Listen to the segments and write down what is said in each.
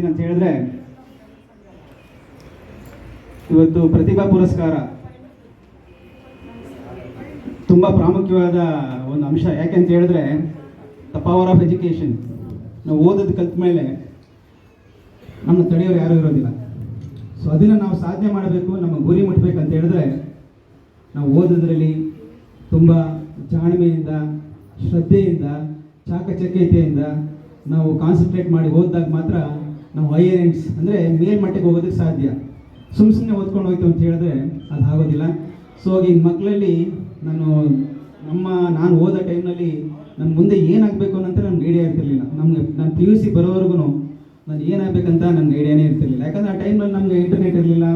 ಇಷ್ಟಪಡ್ತೀನಿ ಅಂತ ಹೇಳಿದ್ರೆ, ಇವತ್ತು ಪ್ರತಿಭಾ ಪುರಸ್ಕಾರ ತುಂಬ ಪ್ರಾಮುಖ್ಯವಾದ ಒಂದು ಅಂಶ. ಯಾಕೆ ಅಂತ ಹೇಳಿದ್ರೆ ದ ಪವರ್ ಆಫ್ ಎಜುಕೇಷನ್ ನಾವು ಓದೋದು ಕಲ್ತ ಮೇಲೆ ನಮ್ಮ ತಡೆಯೋರು ಯಾರು ಇರೋದಿಲ್ಲ. ಸೊ ಅದನ್ನು ನಾವು ಸಾಧನೆ ಮಾಡಬೇಕು, ನಮ್ಮ ಗುರಿ ಅಂತ ಹೇಳಿದ್ರೆ, ನಾವು ಓದೋದ್ರಲ್ಲಿ ತುಂಬ ಜಾಣ್ಮೆಯಿಂದ ಶ್ರದ್ಧೆಯಿಂದ, ಚಾಕಚಕ್ಯತೆಯಿಂದ ನಾವು ಕಾನ್ಸಂಟ್ರೇಟ್ ಮಾಡಿ ಓದಿದಾಗ ಮಾತ್ರ ನಾವು ಹೈಯರ್ ಎಂಡ್ಸ್ ಅಂದರೆ ಮೇಲ್ಮಟ್ಟಕ್ಕೆ ಹೋಗೋದಕ್ಕೆ ಸಾಧ್ಯ. ಸುಮ್ಮ ಸುಮ್ಮನೆ ಓದ್ಕೊಂಡು ಹೋಯ್ತು ಅಂತ ಹೇಳಿದ್ರೆ ಅದು ಆಗೋದಿಲ್ಲ. ಸೊ ಈ ಮಕ್ಕಳಲ್ಲಿ ನಾನು, ನಮ್ಮ, ನಾನು ಓದೋ ಟೈಮ್ನಲ್ಲಿ ನನ್ನ ಮುಂದೆ ಏನಾಗಬೇಕು ಅನ್ನೋಂತ ನನಗೆ ಐಡಿಯಾ ಇರ್ತಿರ್ಲಿಲ್ಲ. ನಮಗೆ, ನಾನು ಪಿ ಯು ಸಿ ಬರೋವರೆಗೂ ನಾನು ಏನಾಗಬೇಕಂತ ನನಗೆ ಐಡಿಯಾನೇ ಇರ್ತಿರ್ಲಿಲ್ಲ. ಯಾಕಂದರೆ ಆ ಟೈಮ್ನಲ್ಲಿ ನಮಗೆ ಇಂಟರ್ನೆಟ್ ಇರಲಿಲ್ಲ,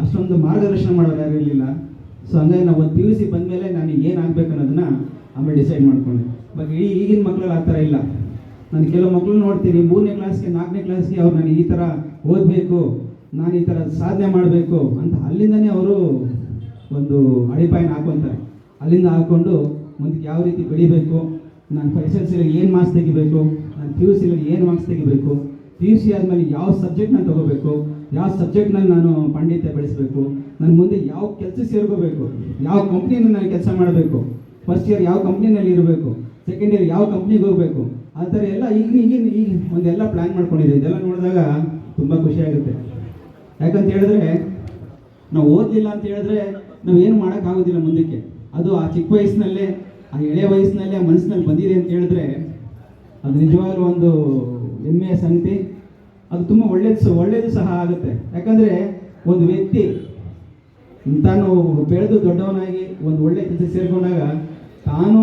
ಅಷ್ಟೊಂದು ಮಾರ್ಗದರ್ಶನ ಮಾಡೋರು ಯಾರು ಇರಲಿಲ್ಲ. ಸೊ ಹಂಗಾಗಿ ನಾವು ಒಂದು ಪಿ ಯು ಸಿ ಬಂದಮೇಲೆ ನಾನು ಏನಾಗಬೇಕು ಅನ್ನೋದನ್ನ ಆಮೇಲೆ ಡಿಸೈಡ್ ಮಾಡ್ಕೊಂಡೆ. ಬಟ್ ಈಗಿನ ಮಕ್ಕಳಲ್ಲಿ ಆ ಥರ ಇಲ್ಲ. ನಾನು ಕೆಲವು ಮಕ್ಕಳು ನೋಡ್ತೀನಿ, ಮೂರನೇ ಕ್ಲಾಸ್ಗೆ ನಾಲ್ಕನೇ ಕ್ಲಾಸ್ಗೆ ಅವ್ರು ನಾನು ಈ ಥರ ಓದಬೇಕು, ನಾನು ಈ ಥರ ಸಾಧನೆ ಮಾಡಬೇಕು ಅಂತ ಅಲ್ಲಿಂದನೇ ಅವರು ಒಂದು ಅಡಿಪಾಯನ ಹಾಕೊತಾರೆ. ಅಲ್ಲಿಂದ ಹಾಕ್ಕೊಂಡು ಮುಂದಕ್ಕೆ ಯಾವ ರೀತಿ ಬೆಳಿಬೇಕು, ನಾನು ಸಿಲಿ ಏನು ಮಾರ್ಕ್ಸ್ ತೆಗಿಬೇಕು, ನಾನು ಪಿ ಯು ಸಿಲಿ ಏನು ಮಾರ್ಕ್ಸ್ ತೆಗಿಬೇಕು, ಪಿ ಯು ಸಿ ಆದಮೇಲೆ ಯಾವ ಸಬ್ಜೆಕ್ಟ್ ನಾನು ತಗೋಬೇಕು, ಯಾವ ಸಬ್ಜೆಕ್ಟ್ನಲ್ಲಿ ನಾನು ಪಂಡಿತ ಬೆಳೆಸಬೇಕು, ನಾನು ಮುಂದೆ ಯಾವ ಕೆಲಸ ಸೇರ್ಕೋಬೇಕು, ಯಾವ ಕಂಪ್ನಿಯಲ್ಲಿ ನಾನು ಕೆಲಸ ಮಾಡಬೇಕು ಫಸ್ಟ್ ಇಯರ್ ಯಾವ ಕಂಪ್ನಿನಲ್ಲಿ ಇರಬೇಕು ಸೆಕೆಂಡ್ ಇಯರ್ ಯಾವ ಕಂಪ್ನಿಗೆ ಹೋಗಬೇಕು ಆ ಥರ ಎಲ್ಲ ಈಗ ಈಗಿನ ಈಗ ಒಂದೆಲ್ಲ ಪ್ಲ್ಯಾನ್ ಮಾಡ್ಕೊಂಡಿದೆ ಇದೆಲ್ಲ ನೋಡಿದಾಗ ತುಂಬ ಖುಷಿ ಆಗುತ್ತೆ. ಯಾಕಂತ ಹೇಳಿದ್ರೆ, ನಾವು ಓದಲಿಲ್ಲ ಅಂತ ಹೇಳಿದ್ರೆ ನಾವು ಏನು ಮಾಡೋಕ್ಕಾಗೋದಿಲ್ಲ ಮುಂದಕ್ಕೆ. ಅದು ಆ ಚಿಕ್ಕ ವಯಸ್ಸಿನಲ್ಲೇ, ಆ ಎಳೆ ವಯಸ್ಸಿನಲ್ಲೇ, ಆ ಮನಸ್ಸಿನಲ್ಲಿ ಬಂದಿದೆ ಅಂತ ಹೇಳಿದ್ರೆ ಅದು ನಿಜವಾಗ್ಲೂ ಒಂದು ಹೆಮ್ಮೆಯ ಸಂಗತಿ. ಅದು ತುಂಬ ಒಳ್ಳೇದು ಸಹ ಒಳ್ಳೇದು ಸಹ ಆಗುತ್ತೆ. ಯಾಕಂದರೆ ಒಂದು ವ್ಯಕ್ತಿ ತಾನು ಬೆಳೆದು ದೊಡ್ಡವನಾಗಿ ಒಂದು ಒಳ್ಳೆ ಕೆಲಸ ಸೇರಿಕೊಂಡಾಗ ತಾನು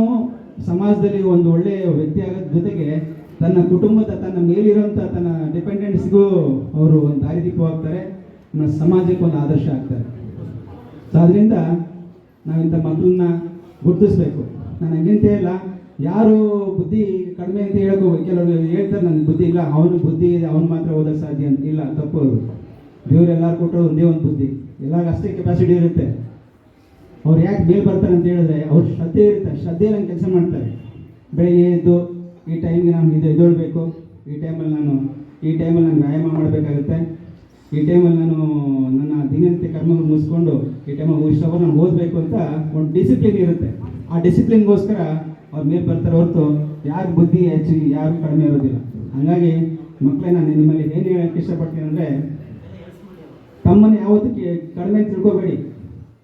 ಸಮಾಜದಲ್ಲಿ ಒಂದು ಒಳ್ಳೆಯ ವ್ಯಕ್ತಿ ಆಗೋದ್ರ ಜೊತೆಗೆ ತನ್ನ ಕುಟುಂಬದ ತನ್ನ ಮೇಲಿರುವಂಥ ತನ್ನ ಡಿಪೆಂಡೆಂಟ್ಸ್ಗೂ ಅವರು ಒಂದು ದಾರಿದೀಪವಾಗ್ತಾರೆ ಸಮಾಜಕ್ಕೆ ಒಂದು ಆದರ್ಶ ಆಗ್ತಾರೆ. ಸೊ ಅದರಿಂದ ನಾವಿಂಥ ಮಕ್ಕಳನ್ನ ಗುರುತಿಸ್ಬೇಕು. ನಾನು ಹಂಗಂತ ಇಲ್ಲ ಯಾರು ಬುದ್ಧಿ ಕಡಿಮೆ ಅಂತ ಹೇಳ್ಕೋ ಕೆಲವರು ಹೇಳ್ತಾರೆ ನನ್ನ ಬುದ್ಧಿ ಇಲ್ಲ, ಅವನು ಬುದ್ಧಿ ಇದೆ ಅವನು ಮಾತ್ರ ಓದೋಕ್ಕೆ ಸಾಧ್ಯ ಅಂತ. ಇಲ್ಲ, ತಪ್ಪು ಅವರು ದೇವ್ರು ಎಲ್ಲರೂ ಕೊಟ್ಟರು ಒಂದೇ ಒಂದು ಬುದ್ಧಿ. ಎಲ್ಲರಿಗೂ ಅಷ್ಟೇ ಕೆಪಾಸಿಟಿ ಇರುತ್ತೆ. ಅವ್ರು ಯಾಕೆ ಬೇಗ ಬರ್ತಾರೆ ಅಂತ ಹೇಳಿದ್ರೆ, ಅವ್ರು ಶ್ರದ್ಧೆ ಇರುತ್ತೆ, ಶ್ರದ್ಧೆ ನಂಗೆ ಕೆಲಸ ಮಾಡ್ತಾರೆ. ಬೆಳಗ್ಗೆ ಎದ್ದು ಈ ಟೈಮ್ಗೆ ನಾನು ಇದು ಎದ್ದೇಳಬೇಕು. ಈ ಟೈಮಲ್ಲಿ ನಾನು, ಈ ಟೈಮಲ್ಲಿ ನಾನು ವ್ಯಾಯಾಮ ಮಾಡಬೇಕಾಗುತ್ತೆ. ಈ ಟೈಮಲ್ಲಿ ನಾನು ನನ್ನ ದಿನನಿತ್ಯ ಕರ್ಮಗಳು ಮುಗಿಸ್ಕೊಂಡು ಈ ಟೈಮಲ್ಲಿ ಇಷ್ಟವರು ನಾನು ಓದಬೇಕು ಅಂತ ಒಂದು ಡಿಸಿಪ್ಲಿನ್ ಇರುತ್ತೆ. ಆ ಡಿಸಿಪ್ಲಿನ್ಗೋಸ್ಕರ ಅವ್ರ ಮೇಲೆ ಬರ್ತಾರೆ ಹೊರತು ಯಾರು ಬುದ್ಧಿ ಹೆಚ್ಚು, ಯಾರು ಕಡಿಮೆ ಇರೋದಿಲ್ಲ. ಹಾಗಾಗಿ ಮಕ್ಕಳೇ ನಾನು ನಿಮ್ಮಲ್ಲಿ ಏನು ಹೇಳೋಕ್ಕೆ ಇಷ್ಟಪಡ್ತೀನಿ ಅಂದರೆ, ತಮ್ಮನ್ನು ಯಾವತ್ತೂ ಕಡಿಮೆ ತಿಳ್ಕೊಬೇಡಿ.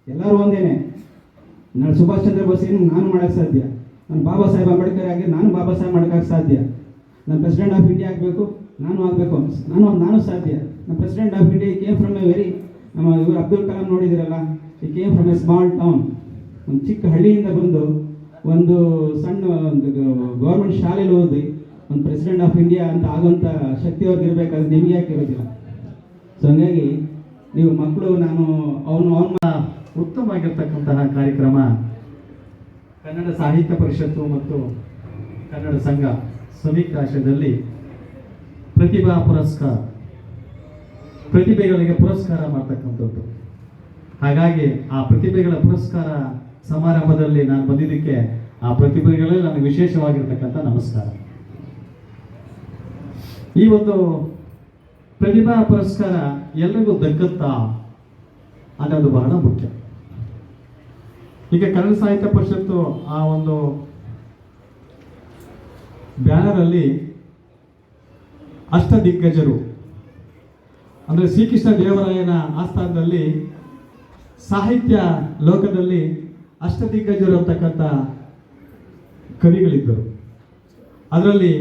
ಎಲ್ಲರೂ ಒಂದೇನೆ. ನಾನು ಸುಭಾಷ್ ಚಂದ್ರ ಬೋಸ್ ಏನು ನಾನು ಮಾಡೋಕ್ಕೆ ಸಾಧ್ಯ. ನಾನು ಬಾಬಾ ಸಾಹೇಬ್ ಅಂಬೇಡ್ಕರ್ ಆಗಿ ನಾನು ಬಾಬಾ ಸಾಹೇಬ್ ಮಾಡೋಕ್ಕೆ ಸಾಧ್ಯ. ನಾನು ಪ್ರೆಸಿಡೆಂಟ್ ಆಫ್ ಇಂಡಿಯಾ ಆಗಬೇಕು, ನಾನು ಆಗಬೇಕು ನಾನು ನಾನು ಸಾಧ್ಯ. ನಾನು president of India came from a very ನಮ್ಮ ಇವರು ಅಬ್ದುಲ್ ಕಲಾಂ ನೋಡಿದಿರಲ್ಲ, ಈ came from a small town ಒಂದು ಚಿಕ್ಕ ಹಳ್ಳಿಯಿಂದ ಬಂದು ಒಂದು ಸಣ್ಣ ಒಂದು ಗೌರ್ಮೆಂಟ್ ಶಾಲೆಯಲ್ಲಿ ಓದಿ ಒಂದು ಪ್ರೆಸಿಡೆಂಟ್ ಆಫ್ ಇಂಡಿಯಾ ಅಂತ ಆಗುವಂಥ ಶಕ್ತಿ ಅವ್ರಿಗೆ ಇರಬೇಕಾದ್ರೆ ನಿಮಗೆ ಯಾಕೆ ಇರೋದಿಲ್ಲ? ಸೊ ಹಂಗಾಗಿ ನೀವು ಮಕ್ಕಳು, ನಾನು ಅವನು, ಅವನ ಉತ್ತಮವಾಗಿರ್ತಕ್ಕಂತಹ ಕಾರ್ಯಕ್ರಮ ಕನ್ನಡ ಸಾಹಿತ್ಯ ಪರಿಷತ್ತು ಮತ್ತು ಕನ್ನಡ ಸಂಘ ಸಮೀಕ್ಷಾಶಯದಲ್ಲಿ ಪ್ರತಿಭಾ ಪುರಸ್ಕಾರ, ಪ್ರತಿಭೆಗಳಿಗೆ ಪುರಸ್ಕಾರ ಮಾಡ್ತಕ್ಕಂಥದ್ದು. ಹಾಗಾಗಿ ಆ ಪ್ರತಿಭೆಗಳ ಪುರಸ್ಕಾರ ಸಮಾರಂಭದಲ್ಲಿ ನಾನು ಬಂದಿದ್ದಕ್ಕೆ ಆ ಪ್ರತಿಭೆಗಳೇ ನನಗೆ ವಿಶೇಷವಾಗಿರ್ತಕ್ಕಂಥ ನಮಸ್ಕಾರ. ಈ ಒಂದು ಪ್ರತಿಭಾ ಪುರಸ್ಕಾರ ಎಲ್ರಿಗೂ ದಕ್ಕತ್ತಾ ಅನ್ನೋದು ಬಹಳ ಮುಖ್ಯ. ಈಗ ಕನ್ನಡ ಸಾಹಿತ್ಯ ಪರಿಷತ್ತು ಆ ಒಂದು ಬ್ಯಾನರಲ್ಲಿ ಅಷ್ಟ ದಿಗ್ಗಜರು, ಅಂದರೆ ಶ್ರೀಕೃಷ್ಣ ದೇವರಾಯನ ಆಸ್ಥಾನದಲ್ಲಿ ಸಾಹಿತ್ಯ ಲೋಕದಲ್ಲಿ ಅಷ್ಟದಿಗ್ಗಜರು ಅಂತಕ್ಕಂಥ ಕವಿಗಳಿದ್ದರು. ಅದರಲ್ಲಿ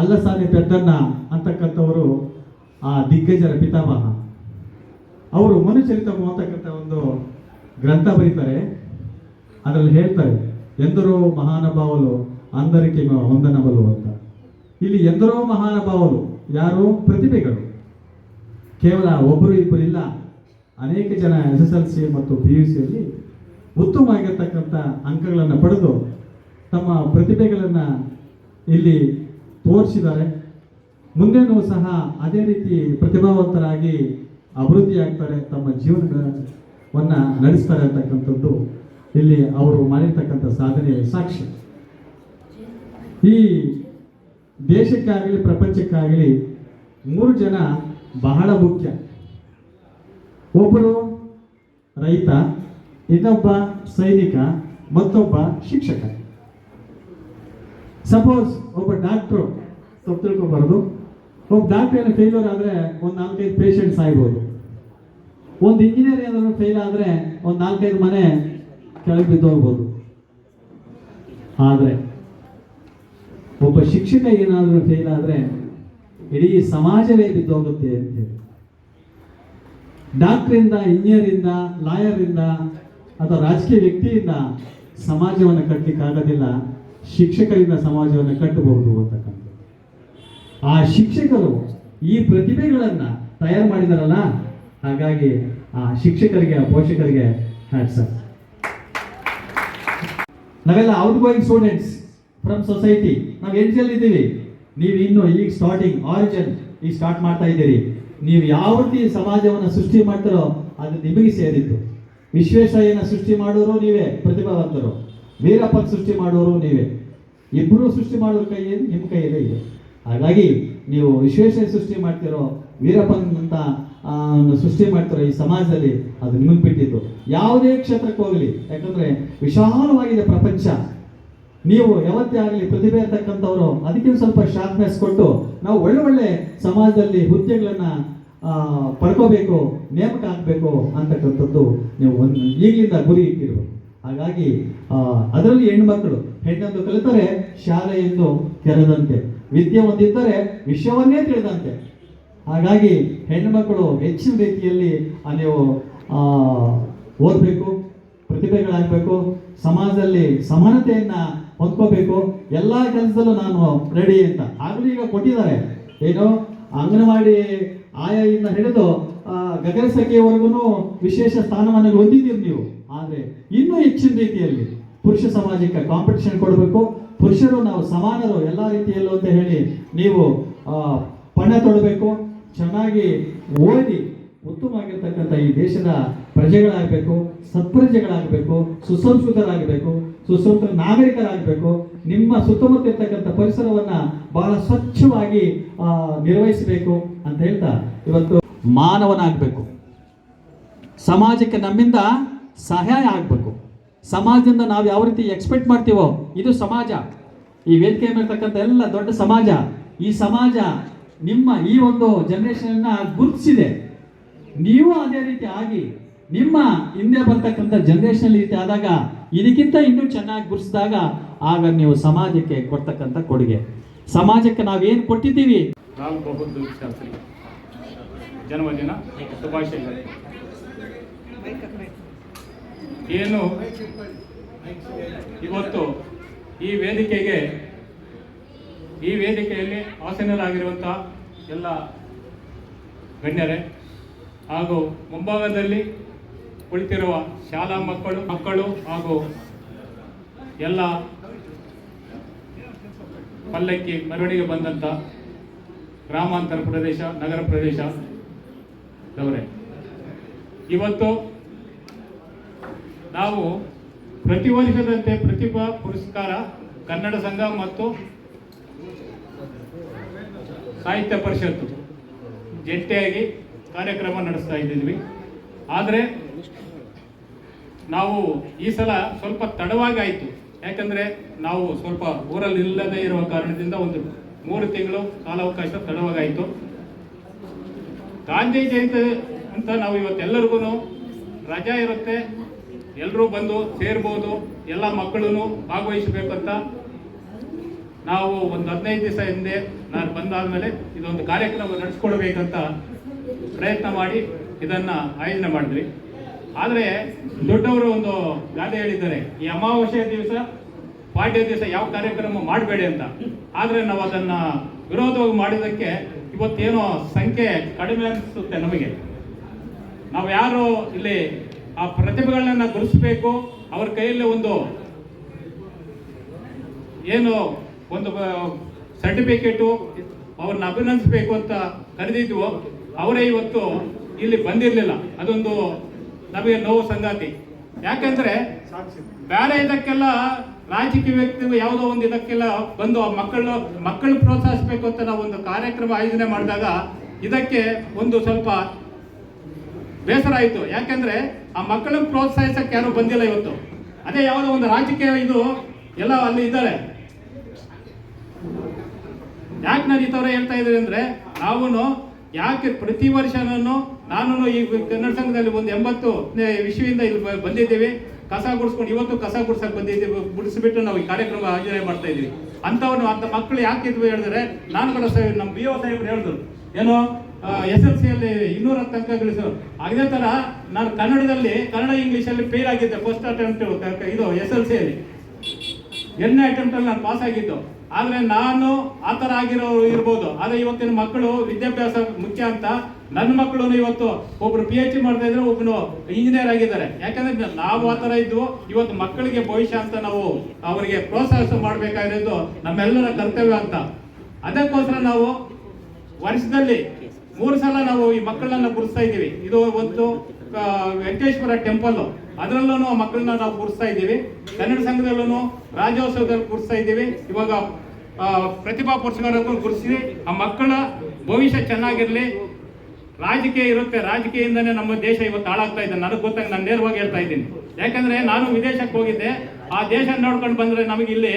ಅಲ್ಲಸಾನಿ ಪೆದ್ದಣ್ಣ ಅಂತಕ್ಕಂಥವರು ಆ ದಿಗ್ಗಜರ ಪಿತಾಮಹ. ಅವರು ಮನುಚರಿತಮ ಅಂತಕ್ಕಂಥ ಒಂದು ಗ್ರಂಥ ಬರೀತಾರೆ. ಅದರಲ್ಲಿ ಹೇಳ್ತಾರೆ, ಎಂದರೋ ಮಹಾನುಭಾವಲು ಅಂದರಿಕೆ ಹೊಂದನಬಲು ಅಂತ. ಇಲ್ಲಿ ಎಂದರೋ ಮಹಾನುಭಾವಲು ಯಾರೋ ಪ್ರತಿಭೆಗಳು. ಕೇವಲ ಒಬ್ಬರು ಇಬ್ಬರು ಇಲ್ಲ, ಅನೇಕ ಜನ ಎಸ್ ಎಸ್ ಎಲ್ ಸಿ ಮತ್ತು ಪಿ ಯು ಸಿಯಲ್ಲಿ ಉತ್ತಮವಾಗಿರ್ತಕ್ಕಂಥ ಅಂಕಗಳನ್ನು ಪಡೆದು ತಮ್ಮ ಪ್ರತಿಭೆಗಳನ್ನು ಇಲ್ಲಿ ತೋರಿಸಿದ್ದಾರೆ. ಮುಂದೆನೂ ಸಹ ಅದೇ ರೀತಿ ಪ್ರತಿಭಾವಂತರಾಗಿ ಅಭಿವೃದ್ಧಿಯಾಗ್ತಾರೆ, ತಮ್ಮ ಜೀವನವನ್ನು ನಡೆಸ್ತಾರೆ ಅಂತಕ್ಕಂಥದ್ದು ಇಲ್ಲಿ ಅವರು ಮಾಡಿರ್ತಕ್ಕಂಥ ಸಾಧನೆ ಸಾಕ್ಷಿ. ಈ ದೇಶಕ್ಕಾಗಲಿ, ಪ್ರಪಂಚಕ್ಕಾಗಲಿ ಮೂರು ಜನ ಬಹಳ ಮುಖ್ಯ. ಒಬ್ಬರು ರೈತ, ಇನ್ನೊಬ್ಬ ಸೈನಿಕ, ಮತ್ತೊಬ್ಬ ಶಿಕ್ಷಕ. ಸಪೋಸ್ ಒಬ್ಬ ಡಾಕ್ಟ್ರು ತಪ್ಪು ತಿಳ್ಕೊಬಾರ್ದು. ಒಬ್ಬ ಡಾಕ್ಟರ್ ಏನೋ ಫೇಲ್ಯೂರ್ ಆದರೆ ಒಂದು ನಾಲ್ಕೈದು ಪೇಷಂಟ್ಸ್ ಆಗ್ಬೋದು. ಒಂದು ಇಂಜಿನಿಯರ್ ಏನಾದರೂ ಫೇಲ್ ಆದರೆ ಒಂದು ನಾಲ್ಕೈದು ಮನೆ ಕೆಳಗೆ ಬಿದ್ದು ಹೋಗ್ಬೋದು. ಆದರೆ, ಒಬ್ಬ ಶಿಕ್ಷಕ ಏನಾದರೂ ಫೇಲ್ ಆದರೆ, ಇಡೀ ಸಮಾಜವೇ ಬಿದ್ದೋಗುತ್ತೆ ಅಂತೇಳಿ ಡಾಕ್ಟ್ರಿಂದ ಇಂಜಿನಿಯರಿಂದ ಲಾಯರಿಂದ ಅಥವಾ ರಾಜಕೀಯ ವ್ಯಕ್ತಿಯಿಂದ ಸಮಾಜವನ್ನು ಕಟ್ಟಲಿಕ್ಕಾಗೋದಿಲ್ಲ ಶಿಕ್ಷಕರಿಂದ ಸಮಾಜವನ್ನು ಕಟ್ಟಬಹುದು ಅಂತಕ್ಕಂಥದ್ದು. ಆ ಶಿಕ್ಷಕರು ಈ ಪ್ರತಿಭೆಗಳನ್ನು ತಯಾರು ಮಾಡಿದಾರಲ್ಲ, ಹಾಗಾಗಿ ಆ ಶಿಕ್ಷಕರಿಗೆ, ಆ ಪೋಷಕರಿಗೆ ಹ್ಯಾಟ್ಸಪ್ ನಾವೆಲ್ಲ out going students from society ನಾವು ಎಡ್ಜಲ್ಲಿ ಇದ್ದೀವಿ. ನೀವು ಇನ್ನು ಈಗ ಸ್ಟಾರ್ಟಿಂಗ್ ಆರಿಜಿನ್ ಈಗ ಸ್ಟಾರ್ಟ್ ಮಾಡ್ತಾ ಇದ್ದೀರಿ. ನೀವು ಯಾವ ರೀತಿ ಸಮಾಜವನ್ನು ಸೃಷ್ಟಿ ಮಾಡ್ತಾರೋ ಅದು ನಿಮಗೆ ಸೇರಿತ್ತು ವಿಶ್ವೇಶ್ವರಯ್ಯನ ಸೃಷ್ಟಿ ಮಾಡೋರು ನೀವೇ ಪ್ರತಿಭಾವಂತರು. ವೀರಪ್ಪನ ಸೃಷ್ಟಿ ಮಾಡೋರು ನೀವೇ. ಇಬ್ಬರು ಸೃಷ್ಟಿ ಮಾಡೋರ ಕೈ ನಿಮ್ಮ ಕೈಯಲ್ಲೇ ಇದೆ. ಹಾಗಾಗಿ ನೀವು ವಿಶ್ವೇಶ್ವರ ಸೃಷ್ಟಿ ಮಾಡ್ತಿರೋ ವೀರಪ್ಪನ್ ಅಂತ ಆ, ಸೃಷ್ಟಿ ಮಾಡ್ತಾರೆ ಈ ಸಮಾಜದಲ್ಲಿ, ಅದು ನಿಮಗೆ ಬಿಟ್ಟಿದ್ದು. ಯಾವುದೇ ಕ್ಷೇತ್ರಕ್ಕೆ ಹೋಗಲಿ, ಯಾಕಂದ್ರೆ ವಿಶಾಲವಾಗಿದೆ ಪ್ರಪಂಚ. ನೀವು ಯಾವತ್ತೇ ಆಗಲಿ ಪ್ರತಿಭೆ ಇರ್ತಕ್ಕಂಥವ್ರು ಅದಕ್ಕೆ ಸ್ವಲ್ಪ ಶಾರ್ಪ್ನೆಸ್ ಕೊಟ್ಟು ನಾವು ಒಳ್ಳೆ ಒಳ್ಳೆ ಸಮಾಜದಲ್ಲಿ ಹುದ್ದೆಗಳನ್ನ ಪಡ್ಕೋಬೇಕು, ನೇಮಕ ಆಗಬೇಕು ಅಂತಕ್ಕಂಥದ್ದು ನೀವು ಒಂದು ಈಗಲಿಂದ ಗುರಿ ಇಟ್ಟಿರ್ಬೇಕು. ಹಾಗಾಗಿ ಅದರಲ್ಲಿ ಹೆಣ್ಮಕ್ಳು, ಹೆಣ್ಣೊಂದು ಕಲಿತರೆ ಶಾಲೆಯನ್ನು ತೆರೆದಂತೆ, ವಿದ್ಯೆ ಹೊಂದಿದ್ದರೆ ವಿಷಯವನ್ನೇ ತಿಳಿದಂತೆ. ಹಾಗಾಗಿ ಹೆಣ್ಮಕ್ಳು ಹೆಚ್ಚಿನ ರೀತಿಯಲ್ಲಿ ನೀವು ಓದಬೇಕು, ಪ್ರತಿಭೆಗಳಾಗಬೇಕು, ಸಮಾಜದಲ್ಲಿ ಸಮಾನತೆಯನ್ನು ಹೊಂದ್ಕೋಬೇಕು, ಎಲ್ಲ ಕೆಲಸದಲ್ಲೂ ನಾನು ರೆಡಿ ಅಂತ. ಆಗಲೂ ಈಗ ಕೊಟ್ಟಿದ್ದಾರೆ. ಏನು? ಅಂಗನವಾಡಿ ಆಯಾಯಿಂದ ಹಿಡಿದು ಗಗನ ಸಖಿಯವರೆಗೂ ವಿಶೇಷ ಸ್ಥಾನಮಾನ ಹೊಂದಿದ್ದೀರಿ ನೀವು. ಆದರೆ ಇನ್ನೂ ಹೆಚ್ಚಿನ ರೀತಿಯಲ್ಲಿ ಪುರುಷ ಸಮಾಜಕ್ಕೆ ಕಾಂಪಿಟಿಷನ್ ಕೊಡಬೇಕು. ಪುರುಷರು ನಾವು ಸಮಾನರು ಎಲ್ಲ ರೀತಿಯಲ್ಲೂ ಅಂತ ಹೇಳಿ ನೀವು ಪಣ ತೊಡಬೇಕು. ಚೆನ್ನಾಗಿ ಓದಿ ಉತ್ತಮವಾಗಿರ್ತಕ್ಕಂಥ ಈ ದೇಶದ ಪ್ರಜೆಗಳಾಗಬೇಕು, ಸತ್ಪ್ರಜೆಗಳಾಗಬೇಕು, ಸುಸಂಸ್ಕೃತರಾಗಬೇಕು ಸುಸಂಸ್ಕೃತ ನಾಗರಿಕರಾಗಬೇಕು, ನಿಮ್ಮ ಸುತ್ತಮುತ್ತ ಇರ್ತಕ್ಕಂಥ ಪರಿಸರವನ್ನು ಬಹಳ ಸ್ವಚ್ಛವಾಗಿ ನಿರ್ವಹಿಸಬೇಕು ಅಂತ ಹೇಳ್ತಾ ಇವತ್ತು ಮಾನವನಾಗಬೇಕು. ಸಮಾಜಕ್ಕೆ ನಮ್ಮಿಂದ ಸಹಾಯ ಆಗಬೇಕು. ಸಮಾಜದಿಂದ ನಾವು ಯಾವ ರೀತಿ ಎಕ್ಸ್ಪೆಕ್ಟ್ ಮಾಡ್ತೀವೋ, ಇದು ಸಮಾಜ. ಈ ವೇದಿಕೆ ಮೇಲಿರ್ತಕ್ಕಂಥ ಎಲ್ಲ ದೊಡ್ಡ ಸಮಾಜ. ಈ ಸಮಾಜ ನಿಮ್ಮ ಈ ಒಂದು ಜನರೇಷನ್ ಗುರುತಿಸಿದೆ. ನೀವು ಅದೇ ರೀತಿ ಆಗಿ ನಿಮ್ಮ ಹಿಂದೆ ಬರ್ತಕ್ಕಂಥ ಜನರೇಷನ್ ರೀತಿ ಆದಾಗ ಇದಕ್ಕಿಂತ ಇನ್ನೂ ಚೆನ್ನಾಗಿ ಗುರುತಿಸಿದಾಗ ಆಗ ನೀವು ಸಮಾಜಕ್ಕೆ ಕೊಡ್ತಕ್ಕಂಥ ಕೊಡುಗೆ. ಸಮಾಜಕ್ಕೆ ನಾವೇನು ಕೊಟ್ಟಿದ್ದೀವಿ? ಜನ್ಮದಿನ ಏನು? ಇವತ್ತು ಈ ವೇದಿಕೆಗೆ ಈ ವೇದಿಕೆಯಲ್ಲಿ ಆಸೀನರಾಗಿರುವಂತಹ ಎಲ್ಲ ಗಣ್ಯರೇ ಹಾಗೂ ಮುಂಭಾಗದಲ್ಲಿ ಕುಳಿತಿರುವ ಶಾಲಾ ಮಕ್ಕಳು ಮಕ್ಕಳು ಹಾಗೂ ಎಲ್ಲ ಪಲ್ಲಕ್ಕಿ ಮೆರವಣಿಗೆ ಬಂದಂಥ ಗ್ರಾಮಾಂತರ ಪ್ರದೇಶ, ನಗರ ಪ್ರದೇಶ ದವರೇ. ಇವತ್ತು ನಾವು ಪ್ರತಿ ವರ್ಷದಂತೆ ಪ್ರತಿಭಾ ಪುರಸ್ಕಾರ ಕನ್ನಡ ಸಂಘ ಮತ್ತು ಸಾಹಿತ್ಯ ಪರಿಷತ್ತು ಜಂಟಿಯಾಗಿ ಕಾರ್ಯಕ್ರಮ ನಡೆಸ್ತಾ ಇದ್ದೀವಿ. ಆದರೆ ನಾವು ಈ ಸಲ ಸ್ವಲ್ಪ ತಡವಾಗಿ ಆಯಿತು. ಯಾಕಂದರೆ ನಾವು ಸ್ವಲ್ಪ ಊರಲ್ಲಿ ಇಲ್ಲದೆ ಇರುವ ಕಾರಣದಿಂದ ಒಂದು ಮೂರು ತಿಂಗಳು ಕಾಲಾವಕಾಶ ತಡವಾಗಾಯಿತು ಗಾಂಧಿ ಜಯಂತಿ ಅಂತ ನಾವು ಇವತ್ತೆಲ್ಲರಿಗೂ ರಜಾ ಇರುತ್ತೆ. ಎಲ್ಲರೂ ಬಂದು ಸೇರ್ಬೋದು, ಎಲ್ಲ ಮಕ್ಕಳೂ ಭಾಗವಹಿಸಬೇಕಂತ ನಾವು ಒಂದು ಹದಿನೈದು ದಿವಸ ಹಿಂದೆ ನಾನು ಬಂದಾದಮೇಲೆ ಇದೊಂದು ಕಾರ್ಯಕ್ರಮ ನಡೆಸ್ಕೊಡ್ಬೇಕಂತ ಪ್ರಯತ್ನ ಮಾಡಿ ಇದನ್ನ ಆಯೋಜನೆ ಮಾಡಿದ್ವಿ. ಆದರೆ ದೊಡ್ಡವರು ಒಂದು ಗಾದೆ ಹೇಳಿದ್ದಾರೆ, ಈ ಅಮಾವಾಸ್ಯ ದಿವಸ, ಪಾಡ್ಯ ದಿವಸ ಯಾವ ಕಾರ್ಯಕ್ರಮ ಮಾಡಬೇಡಿ ಅಂತ. ಆದರೆ ನಾವು ಅದನ್ನ ವಿರೋಧವಾಗಿ ಮಾಡಿದ್ದಕ್ಕೆ ಇವತ್ತೇನೋ ಸಂಖ್ಯೆ ಕಡಿಮೆ ಅನಿಸುತ್ತೆ ನಮಗೆ. ನಾವು ಯಾರು ಇಲ್ಲಿ ಆ ಪ್ರತಿಭೆಗಳನ್ನ ಗುರುತಿಸಬೇಕು, ಅವ್ರ ಕೈಯಲ್ಲಿ ಒಂದು ಏನು, ಒಂದು ಸರ್ಟಿಫಿಕೇಟು ಅವ್ರನ್ನ ಅಭಿನಂದಿಸಬೇಕು ಅಂತ ಕರೆದಿದ್ವು, ಅವರೇ ಇವತ್ತು ಇಲ್ಲಿ ಬಂದಿರಲಿಲ್ಲ. ಅದೊಂದು ನಮಗೆ ನೋವು ಸಂಗಾತಿ. ಯಾಕಂದ್ರೆ ಬೇರೆ ಇದಕ್ಕೆಲ್ಲ ರಾಜಕೀಯ ವ್ಯಕ್ತಿಗಳು ಯಾವುದೋ ಒಂದು ಇದಕ್ಕೆಲ್ಲ ಬಂದು ಆ ಮಕ್ಕಳು ಮಕ್ಕಳು ಪ್ರೋತ್ಸಾಹಿಸಬೇಕು ಅಂತ ನಾವು ಒಂದು ಕಾರ್ಯಕ್ರಮ ಆಯೋಜನೆ ಮಾಡಿದಾಗ ಇದಕ್ಕೆ ಒಂದು ಸ್ವಲ್ಪ ಬೇಸರ ಆಯಿತು. ಯಾಕೆಂದ್ರೆ ಆ ಮಕ್ಕಳನ್ನು ಪ್ರೋತ್ಸಾಹಿಸಕ್ಕೆ ಯಾರು ಬಂದಿಲ್ಲ ಇವತ್ತು. ಅದೇ ಯಾವುದೋ ಒಂದು ರಾಜಕೀಯ ಇದು ಎಲ್ಲ ಅಲ್ಲಿ ಇದ್ದಾರೆ. ಯಾಕೆ ನಾನು ಈ ಥರ ಹೇಳ್ತಾ ಇದ್ದೀನಿ ಅಂದ್ರೆ ನಾವು ಯಾಕೆ ಪ್ರತಿ ವರ್ಷನೂ ನಾನು ಈ ಕನ್ನಡ ಸಂಘದಲ್ಲಿ ಒಂದು ಎಂಬತ್ತು, ನೇ, ವಿಶ್ವದಿಂದ ಇಲ್ಲಿ ಬಂದಿದ್ದೀವಿ. ಕಸ ಗುಡಿಸ್ಕೊಂಡು ಇವತ್ತು ಕಸ ಗುಡ್ಸಕ್ಕೆ ಬಂದಿದ್ದೀವಿ. ಗುಡಿಸ್ಬಿಟ್ಟು ನಾವು ಈ ಕಾರ್ಯಕ್ರಮ ಆಯೋಜನೆ ಮಾಡ್ತಾ ಇದ್ದೀವಿ. ಅಂಥವ್ರು ಅಂತ ಮಕ್ಕಳು ಯಾಕೆ ಇದ್ವಿ ಹೇಳಿದ್ರೆ, ನಾನು ಕೂಡ ಸಹ ನಮ್ಮ ಬಿ ಒ ಸಾಹೇಬ್ರು ಹೇಳಿದ್ರು. ಏನೋ ಎಸ್ ಎಲ್ ಸಿಯಲ್ಲಿ ಇನ್ನೂರ ಹತ್ತು ಅಂಕ ಗಳಿಸು. ಅದೇ ಥರ ನಾನು ಕನ್ನಡದಲ್ಲಿ, ಕನ್ನಡ ಇಂಗ್ಲೀಷಲ್ಲಿ ಫೇಲ್ ಆಗಿದ್ದೆ. ಫಸ್ಟ್ ಅಟೆಂಪ್ಟ್ ಇದು ಎಸ್ ಎಲ್ ಸಿಯಲ್ಲಿ ಎರಡನೇ ಅಟೆಂಪ್ಟಲ್ಲಿ ನಾನು ಪಾಸ್ ಆಗಿದ್ದು. ಆದ್ರೆ ನಾನು ಆ ಥರ ಆಗಿರೋರು ಇರ್ಬೋದು. ಆದ್ರೆ ಇವತ್ತಿನ ಮಕ್ಕಳು ವಿದ್ಯಾಭ್ಯಾಸ ಮುಖ್ಯ ಅಂತ ನನ್ನ ಮಕ್ಕಳು ಇವತ್ತು ಒಬ್ರು ಪಿ ಎಚ್ ಡಿ ಮಾಡ್ತಾ ಇದ್ರೆ ಒಬ್ಬನು ಇಂಜಿನಿಯರ್ ಆಗಿದ್ದಾರೆ. ಯಾಕಂದ್ರೆ ನಾವು ಆ ಥರ ಇದ್ವು ಇವತ್ತು ಮಕ್ಕಳಿಗೆ ಭವಿಷ್ಯ ಅಂತ ನಾವು ಅವರಿಗೆ ಪ್ರೋತ್ಸಾಹ ಮಾಡಬೇಕಾಗಿರೋದು ನಮ್ಮೆಲ್ಲರ ಕರ್ತವ್ಯ ಅಂತ. ಅದಕ್ಕೋಸ್ಕರ ನಾವು ವರ್ಷದಲ್ಲಿ ಮೂರು ಸಲ ನಾವು ಈ ಮಕ್ಕಳನ್ನ ಗುರುಸ್ತಾ ಇದ್ದೀವಿ. ಇದು ಒಂದು ವೆಂಕಟೇಶ್ವರ ಟೆಂಪಲ್ ಅದರಲ್ಲೂ ಮಕ್ಕಳನ್ನ ನಾವು ಕೂರಿಸ್ತಾ ಇದ್ದೀವಿ. ಕನ್ನಡ ಸಂಘದಲ್ಲೂ ರಾಜ್ಯೋತ್ಸವದಲ್ಲಿ ಕೂರಿಸ್ತಾ ಇದ್ದೀವಿ. ಇವಾಗ ಪ್ರತಿಭಾ ಪುರಸ್ಕಾರಕ್ಕೂ ಗುರುಸಿದ್ವಿ ಆ ಮಕ್ಕಳ ಭವಿಷ್ಯ ಚೆನ್ನಾಗಿರಲಿ. ರಾಜಕೀಯ ಇರುತ್ತೆ. ರಾಜಕೀಯದಿಂದನೇ ನಮ್ಮ ದೇಶ ಇವತ್ತು ಹಾಳಾಗ್ತಾ ಇದೆ. ನನಗೆ ಗೊತ್ತಾಗ, ನಾನು ನೇರವಾಗಿ ಹೇಳ್ತಾ ಇದ್ದೀನಿ. ಯಾಕಂದ್ರೆ ನಾನು ವಿದೇಶಕ್ಕೆ ಹೋಗಿದ್ದೆ. ಆ ದೇಶ ನೋಡ್ಕೊಂಡು ಬಂದರೆ ನಮಗೆ ಇಲ್ಲಿ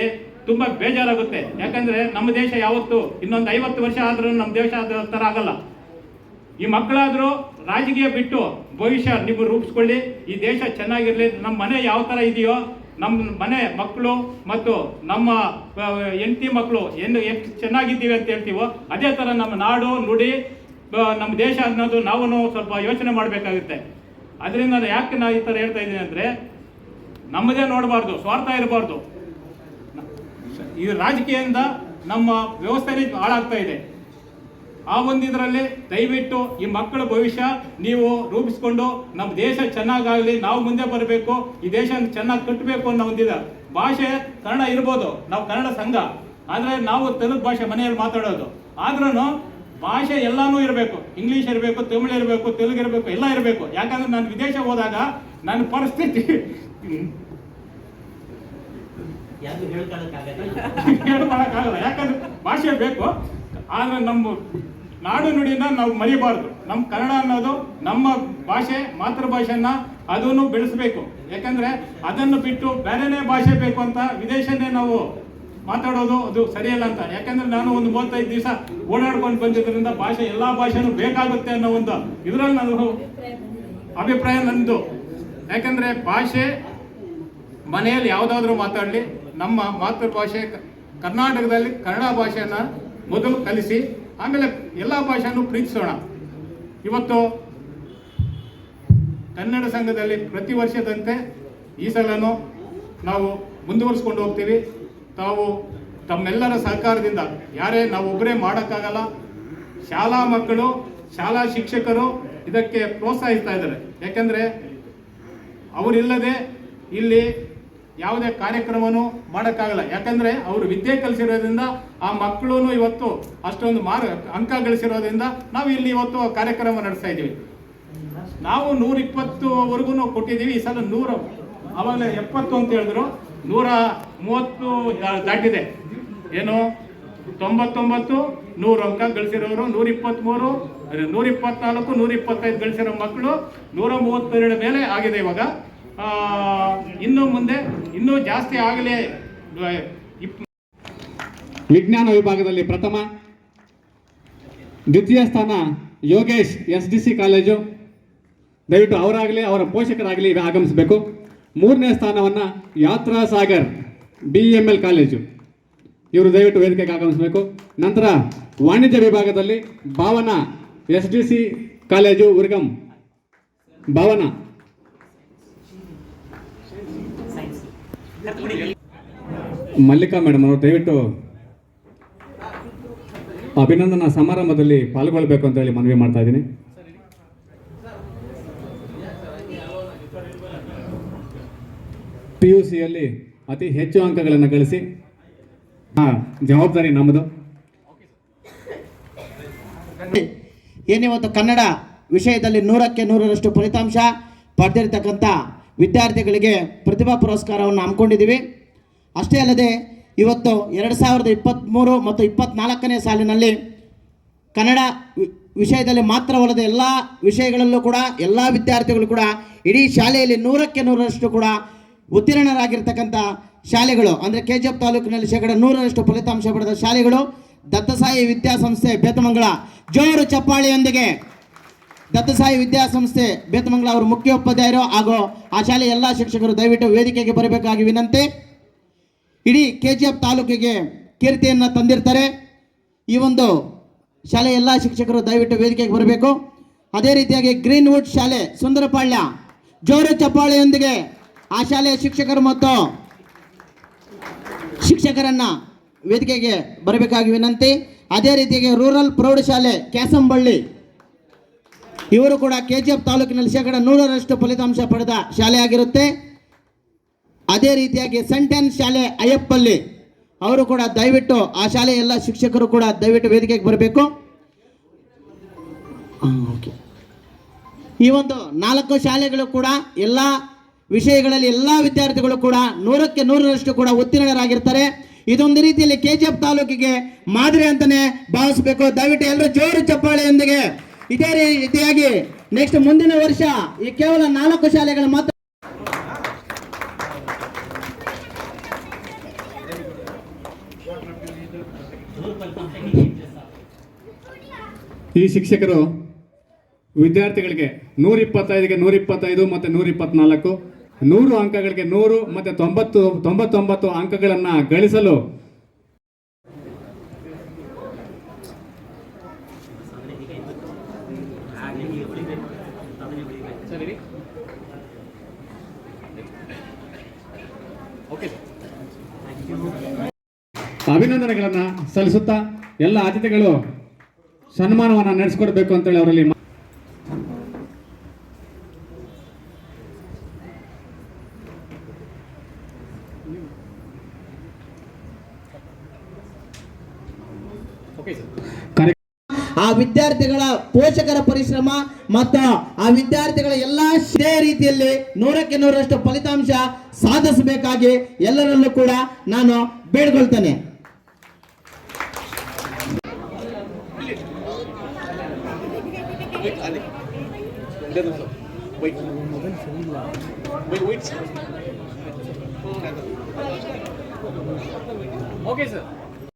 ತುಂಬಾ ಬೇಜಾರಾಗುತ್ತೆ. ಯಾಕಂದ್ರೆ ನಮ್ಮ ದೇಶ ಯಾವತ್ತು ಇನ್ನೊಂದು ಐವತ್ತು ವರ್ಷ ಆದ್ರೂ ನಮ್ಮ ದೇಶ ಆದ ಥರ ಆಗಲ್ಲ. ಈ ಮಕ್ಕಳಾದರೂ ರಾಜಕೀಯ ಬಿಟ್ಟು ಭವಿಷ್ಯ ನೀವು ರೂಪಿಸ್ಕೊಳ್ಳಿ, ಈ ದೇಶ ಚೆನ್ನಾಗಿರಲಿ, ನಮ್ಮ ಮನೆ ಯಾವ ಥರ ಇದೆಯೋ, ನಮ್ಮ ಮನೆ ಮಕ್ಕಳು ಮತ್ತು ನಮ್ಮ ಹೆಂಡತಿ ಮಕ್ಕಳು ಏನು ಎಷ್ಟು ಚೆನ್ನಾಗಿದ್ದೀವಿ ಅಂತ ಹೇಳ್ತೀವೋ, ಅದೇ ಥರ ನಮ್ಮ ನಾಡು ನುಡಿ ನಮ್ಮ ದೇಶ ಅನ್ನೋದು ನಾವು ಸ್ವಲ್ಪ ಯೋಚನೆ ಮಾಡಬೇಕಾಗುತ್ತೆ. ಅದರಿಂದ ನಾನು ಯಾಕೆ ನಾನು ಈ ಥರ ಹೇಳ್ತಾ ಇದ್ದೀನಿ ಅಂದರೆ, ನಮ್ಮದೇ ನೋಡಬಾರ್ದು, ಸ್ವಾರ್ಥ ಇರಬಾರ್ದು. ಈ ರಾಜಕೀಯದಿಂದ ನಮ್ಮ ವ್ಯವಸ್ಥೆನೇ ಹಾಳಾಗ್ತಾ ಇದೆ. ಆ ಒಂದು ಇದರಲ್ಲಿ ದಯವಿಟ್ಟು ಈ ಮಕ್ಕಳ ಭವಿಷ್ಯ ನೀವು ರೂಪಿಸ್ಕೊಂಡು ನಮ್ಮ ದೇಶ ಚೆನ್ನಾಗಾಗಲಿ ನಾವು ಮುಂದೆ ಬರಬೇಕು ಈ ದೇಶ ಚೆನ್ನಾಗಿ ಕಟ್ಟಬೇಕು ಅನ್ನೋ ಒಂದಿದೆ ಭಾಷೆ ಕನ್ನಡ ಇರ್ಬೋದು ನಾವು ಕನ್ನಡ ಸಂಘ. ಆದರೆ ನಾವು ತೆಲುಗು ಭಾಷೆ ಮನೆಯಲ್ಲಿ ಮಾತಾಡೋದು. ಆದ್ರೂ ಭಾಷೆ ಎಲ್ಲಾನು ಇರಬೇಕು. ಇಂಗ್ಲೀಷ್ ಇರಬೇಕು ತಮಿಳು ಇರಬೇಕು ತೆಲುಗು ಇರಬೇಕು ಎಲ್ಲ ಇರಬೇಕು. ಯಾಕಂದ್ರೆ ನಾನು ವಿದೇಶ ಹೋದಾಗ ನನ್ನ ಪರಿಸ್ಥಿತಿ ಹೇಳ್ಕೊಳಕ್ಕಾಗಲ್ಲ. ಯಾಕಂದ್ರೆ ಭಾಷೆ ಬೇಕು. ಆದ್ರೆ ನಮ್ಮ ನಾಡು ನುಡಿನ ನಾವು ಮರಿಬಾರ್ದು. ನಮ್ಮ ಕನ್ನಡ ಅನ್ನೋದು ನಮ್ಮ ಭಾಷೆ ಮಾತೃಭಾಷೆನ ಅದನ್ನು ಬೆಳೆಸಬೇಕು. ಯಾಕಂದ್ರೆ ಅದನ್ನು ಬಿಟ್ಟು ಬೇರೆನೇ ಭಾಷೆ ಬೇಕು ಅಂತ ವಿದೇಶನೇ ನಾವು ಮಾತಾಡೋದು ಅದು ಸರಿಯಲ್ಲ ಅಂತ. ಯಾಕಂದ್ರೆ ನಾನು ಒಂದು ಮೂವತ್ತೈದು ದಿವಸ ಓಡಾಡ್ಕೊಂಡು ಬಂದಿದ್ದರಿಂದ ಭಾಷೆ ಎಲ್ಲಾ ಭಾಷೆನೂ ಬೇಕಾಗುತ್ತೆ ಅನ್ನೋ ಒಂದು ಇದರಲ್ಲಿ ನಾನು ಅಭಿಪ್ರಾಯ ನಂದು. ಯಾಕಂದ್ರೆ ಭಾಷೆ ಮನೆಯಲ್ಲಿ ಯಾವುದಾದ್ರೂ ಮಾತಾಡಲಿ, ನಮ್ಮ ಮಾತೃಭಾಷೆ ಕರ್ನಾಟಕದಲ್ಲಿ ಕನ್ನಡ ಭಾಷೆಯನ್ನ ಮೊದಲು ಕಲಿಸಿ, ಆಮೇಲೆ ಎಲ್ಲ ಭಾಷೆಯನ್ನು ಪ್ರೀತಿಸೋಣ. ಇವತ್ತು ಕನ್ನಡ ಸಂಘದಲ್ಲಿ ಪ್ರತಿ ವರ್ಷದಂತೆ ಈ ಸಲನೂ ನಾವು ಮುಂದುವರಿಸ್ಕೊಂಡು ಹೋಗ್ತೀವಿ. ತಾವು ತಮ್ಮೆಲ್ಲರ ಸಹಕಾರದಿಂದ, ಯಾರೇ ನಾವು ಒಬ್ಬರೇ ಮಾಡೋಕ್ಕಾಗಲ್ಲ, ಶಾಲಾ ಮಕ್ಕಳು, ಶಾಲಾ ಶಿಕ್ಷಕರು ಇದಕ್ಕೆ ಪ್ರೋತ್ಸಾಹಿಸ್ತಾ ಇದ್ದಾರೆ. ಯಾಕೆಂದರೆ ಅವರಿಲ್ಲದೆ ಇಲ್ಲಿ ಯಾವುದೇ ಕಾರ್ಯಕ್ರಮನೂ ಮಾಡೋಕ್ಕಾಗಲ್ಲ. ಯಾಕಂದರೆ ಅವರು ವಿದ್ಯೆ ಕಲಿಸಿರೋದ್ರಿಂದ ಆ ಮಕ್ಕಳು ಇವತ್ತು ಅಷ್ಟೊಂದು ಮಾರ, ಅಂಕ ಗಳಿಸಿರೋದ್ರಿಂದ ನಾವು ಇಲ್ಲಿ ಇವತ್ತು ಕಾರ್ಯಕ್ರಮ ನಡೆಸ್ತಾ ಇದ್ದೀವಿ. ನಾವು ನೂರ ಇಪ್ಪತ್ತುವರೆಗೂ ಕೊಟ್ಟಿದ್ದೀವಿ, ಈ ಸಲ ನೂರ, ಆವಾಗಲೇ ಎಪ್ಪತ್ತು ಅಂತ ಹೇಳಿದ್ರು. ನೂರ ಮೂವತ್ತು ದಾಟಿದೆ. ಏನು? ತೊಂಬತ್ತೊಂಬತ್ತು, ನೂರು ಅಂಕ ಗಳಿಸಿರೋರು ನೂರ ಇಪ್ಪತ್ತ್ಮೂರು ನೂರ ಇಪ್ಪತ್ನಾಲ್ಕು ನೂರ ಇಪ್ಪತ್ತೈದು ಗಳಿಸಿರೋ ಮಕ್ಕಳು ನೂರ ಮೂವತ್ತೆರಡು ಮೇಲೆ ಆಗಿದೆ ಇವಾಗ. ಇನ್ನು ಮುಂದೆ, ಇನ್ನೂ ಜಾಸ್ತಿ ಆಗಲಿ ಇಪ್ ವಿಜ್ಞಾನ ವಿಭಾಗದಲ್ಲಿ ಪ್ರಥಮ, ದ್ವಿತೀಯ ಸ್ಥಾನ Yogesh, S D C college. ದಯವಿಟ್ಟು ಅವರಾಗಲಿ, ಅವರ ಪೋಷಕರಾಗಲಿ ಆಗಮಿಸಬೇಕು. ಮೂರನೇ ಸ್ಥಾನವನ್ನು Yatra Sagar, B M L college. ಇವರು ದಯವಿಟ್ಟು ವೇದಿಕೆಗೆ ಆಗಮಿಸಬೇಕು. ನಂತರ ವಾಣಿಜ್ಯ ವಿಭಾಗದಲ್ಲಿ Bhavana, S D C college, ಉರ್ಗಂ. Bhavana. Mallika madam ಅವರು ದಯವಿಟ್ಟು ಅಭಿನಂದನಾ ಸಮಾರಂಭದಲ್ಲಿ ಪಾಲ್ಗೊಳ್ಬೇಕು ಅಂತ ಹೇಳಿ ಮನವಿ ಮಾಡ್ತಾ ಇದ್ದೀನಿ. ಪಿ ಯು ಸಿಯಲ್ಲಿ ಅತಿ ಹೆಚ್ಚು ಅಂಕಗಳನ್ನು ಗಳಿಸಿ ಹಾ ಜವಾಬ್ದಾರಿ ನಮ್ಮದು. ಏನಿವತ್ತು ಕನ್ನಡ ವಿಷಯದಲ್ಲಿ ನೂರಕ್ಕೆ ನೂರರಷ್ಟು ಫಲಿತಾಂಶ ಪಡೆದಿರ್ತಕ್ಕಂಥ ವಿದ್ಯಾರ್ಥಿಗಳಿಗೆ ಪ್ರತಿಭಾ ಪುರಸ್ಕಾರವನ್ನು ಹಮ್ಮಿಕೊಂಡಿದ್ದೀವಿ. ಅಷ್ಟೇ ಅಲ್ಲದೆ ಇವತ್ತು ಎರಡು ಸಾವಿರದ ಇಪ್ಪತ್ತ್ಮೂರು ಮತ್ತು ಇಪ್ಪತ್ತ್ನಾಲ್ಕನೇ ಸಾಲಿನಲ್ಲಿ ಕನ್ನಡ ವಿಷಯದಲ್ಲಿ ಮಾತ್ರವಲ್ಲದೆ ಎಲ್ಲ ವಿಷಯಗಳಲ್ಲೂ ಕೂಡ, ಎಲ್ಲ ವಿದ್ಯಾರ್ಥಿಗಳು ಕೂಡ, ಇಡೀ ಶಾಲೆಯಲ್ಲಿ ನೂರಕ್ಕೆ ನೂರರಷ್ಟು ಕೂಡ ಉತ್ತೀರ್ಣರಾಗಿರ್ತಕ್ಕಂಥ ಶಾಲೆಗಳು, ಅಂದರೆ ಕೆ ಜಿ ಎಫ್ ತಾಲೂಕಿನಲ್ಲಿ ಶೇಕಡ ನೂರರಷ್ಟು ಫಲಿತಾಂಶ ಪಡೆದ ಶಾಲೆಗಳು, ದತ್ತಸಾಯಿ ವಿದ್ಯಾಸಂಸ್ಥೆ ಬೇತಮಂಗಳ ಜೋರು ಚಪ್ಪಾಳಿಯೊಂದಿಗೆ ದತ್ತಸಾಯಿ ವಿದ್ಯಾಸಂಸ್ಥೆ ಬೇತಮಂಗಳ ಅವರು ಮುಖ್ಯೋಪಾಧ್ಯಾಯರು ಹಾಗೂ ಆ ಶಾಲೆಯ ಎಲ್ಲ ಶಿಕ್ಷಕರು ದಯವಿಟ್ಟು ವೇದಿಕೆಗೆ ಬರಬೇಕಾಗಿ ವಿನಂತಿ. ಇಡೀ ಕೆ ಜಿ ಎಫ್ ತಾಲೂಕಿಗೆ ಕೀರ್ತಿಯನ್ನು ತಂದಿರ್ತಾರೆ. ಈ ಒಂದು ಶಾಲೆ ಎಲ್ಲ ಶಿಕ್ಷಕರು ದಯವಿಟ್ಟು ವೇದಿಕೆಗೆ ಬರಬೇಕು. ಅದೇ ರೀತಿಯಾಗಿ ಗ್ರೀನ್ವುಡ್ ಶಾಲೆ ಸುಂದರಪಾಳ್ಯ ಜೋರು ಚಪ್ಪಾಳೆಯೊಂದಿಗೆ ಆ ಶಾಲೆಯ ಶಿಕ್ಷಕರು ಮತ್ತು ಶಿಕ್ಷಕರನ್ನ ವೇದಿಕೆಗೆ ಬರಬೇಕಾಗಿ ವಿನಂತಿ. ಅದೇ ರೀತಿಯಾಗಿ ರೂರಲ್ ಪ್ರೌಢಶಾಲೆ ಕ್ಯಾಸಂಬಳ್ಳಿ ಇವರು ಕೂಡ ಕೆ ಜಿ ಎಫ್ ತಾಲೂಕಿನಲ್ಲಿ ಶೇಕಡ ನೂರರಷ್ಟು ಫಲಿತಾಂಶ ಪಡೆದ ಶಾಲೆ ಆಗಿರುತ್ತೆ. ಅದೇ ರೀತಿಯಾಗಿ ಸೆಂಟೆನ್ ಶಾಲೆ ಅಯ್ಯಪ್ಪಲ್ಲಿ ಅವರು ಕೂಡ ದಯವಿಟ್ಟು ಆ ಶಾಲೆಯ ಎಲ್ಲ ಶಿಕ್ಷಕರು ಕೂಡ ದಯವಿಟ್ಟು ವೇದಿಕೆಗೆ ಬರಬೇಕು. ಈ ಒಂದು ನಾಲ್ಕು ಶಾಲೆಗಳು ಕೂಡ ಎಲ್ಲ ವಿಷಯಗಳಲ್ಲಿ ಎಲ್ಲ ವಿದ್ಯಾರ್ಥಿಗಳು ಕೂಡ ನೂರಕ್ಕೆ ನೂರರಷ್ಟು ಕೂಡ ಉತ್ತೀರ್ಣರಾಗಿರ್ತಾರೆ. ಇದೊಂದು ರೀತಿಯಲ್ಲಿ ಕೆ ಜಿ ಎಫ್ ತಾಲೂಕಿಗೆ ಮಾದರಿ ಅಂತಾನೆ ಭಾವಿಸಬೇಕು. ದಯವಿಟ್ಟು ಎಲ್ಲರೂ ಜೋರು ಚಪ್ಪಾಳೆಯೊಂದಿಗೆ ಇದೇ ರೀತಿಯಾಗಿ ನೆಕ್ಸ್ಟ್ ಮುಂದಿನ ವರ್ಷ ಈ ಕೇವಲ ನಾಲ್ಕು ಶಾಲೆಗಳು ಮಾತ್ರ ಈ ಶಿಕ್ಷಕರು ವಿದ್ಯಾರ್ಥಿಗಳಿಗೆ ನೂರ ಇಪ್ಪತ್ತೈದಿಗೆ ನೂರ ಇಪ್ಪತ್ತೈದು ಮತ್ತು ನೂರ ಇಪ್ಪತ್ನಾಲ್ಕು ನೂರು ಅಂಕಗಳಿಗೆ ನೂರು ಮತ್ತು ತೊಂಬತ್ತು, ತೊಂಬತ್ತೊಂಬತ್ತು ಅಂಕಗಳನ್ನು ಗಳಿಸಲು ಅಭಿನಂದನೆಗಳನ್ನು ಸಲ್ಲಿಸುತ್ತಾ ಎಲ್ಲ ಅತಿಥಿಗಳು ಸನ್ಮಾನವನ್ನು ನಡೆಸ್ಕೊಡ್ಬೇಕು ಅಂತೇಳಿ ಅವರಲ್ಲಿ ಆ ವಿದ್ಯಾರ್ಥಿಗಳ ಪೋಷಕರ ಪರಿಶ್ರಮ ಮತ್ತು ಆ ವಿದ್ಯಾರ್ಥಿಗಳ ಎಲ್ಲಾ ಶ್ರೇಯ ರೀತಿಯಲ್ಲಿ ನೂರಕ್ಕೆ ನೂರಷ್ಟು ಫಲಿತಾಂಶ ಸಾಧಿಸಬೇಕಾಗಿ ಎಲ್ಲರಲ್ಲೂ ಕೂಡ ನಾನು ಬೇಡ್ಕೊಳ್ತೇನೆ. There is no. Wait. Wait, wait, sir. Okay, sir.